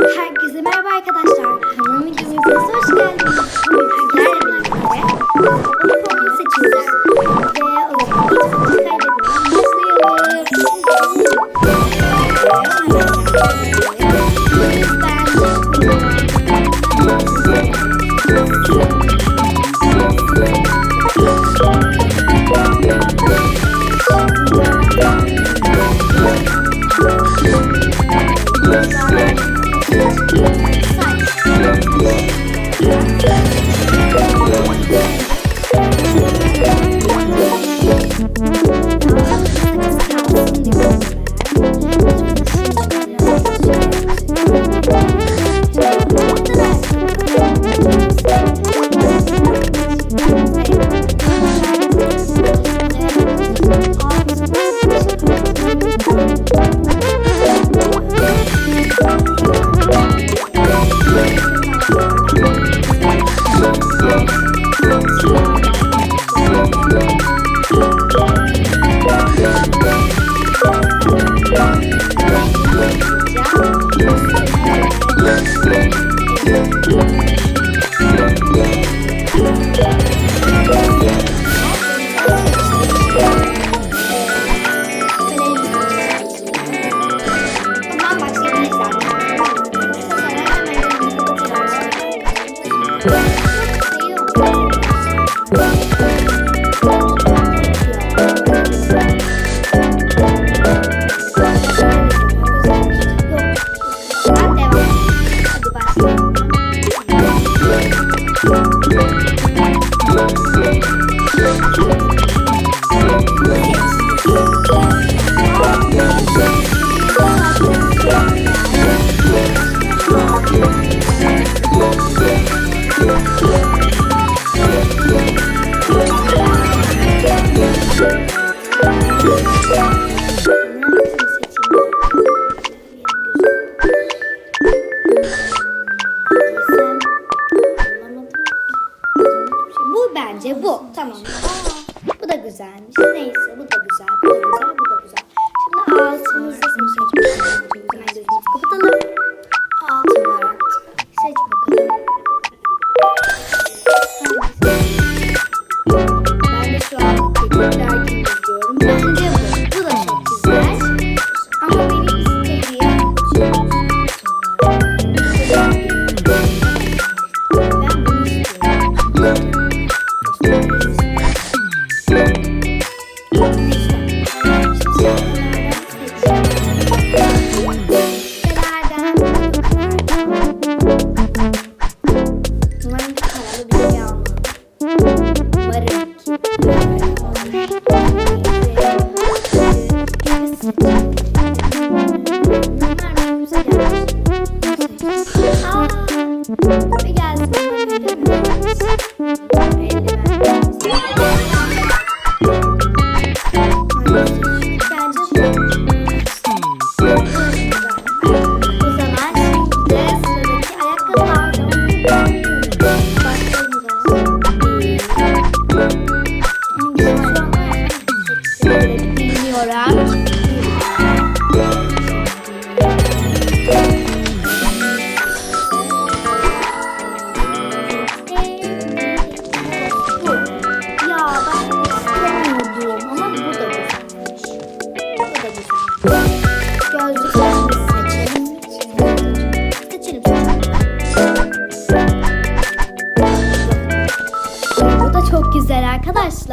Herkese merhaba arkadaşlar. Kanalıma videomuza hoş geldiniz. Bugün sizlerle birlikte babalı kombin Bye. Bu bence bu. Tamam. Aa, bu da güzelmiş. Neyse bu da güzel. Bu da güzel. 你买银行卡来的怎么样？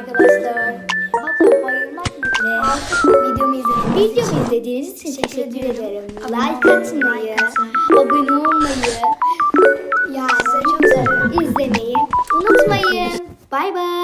arkadaşlar. Hatta bayılmak videomu izlediğiniz, videomu izlediğiniz için teşekkür ederim. Like atmayı, abone olmayı, yani çok izlemeyi unutmayın. Bay bay.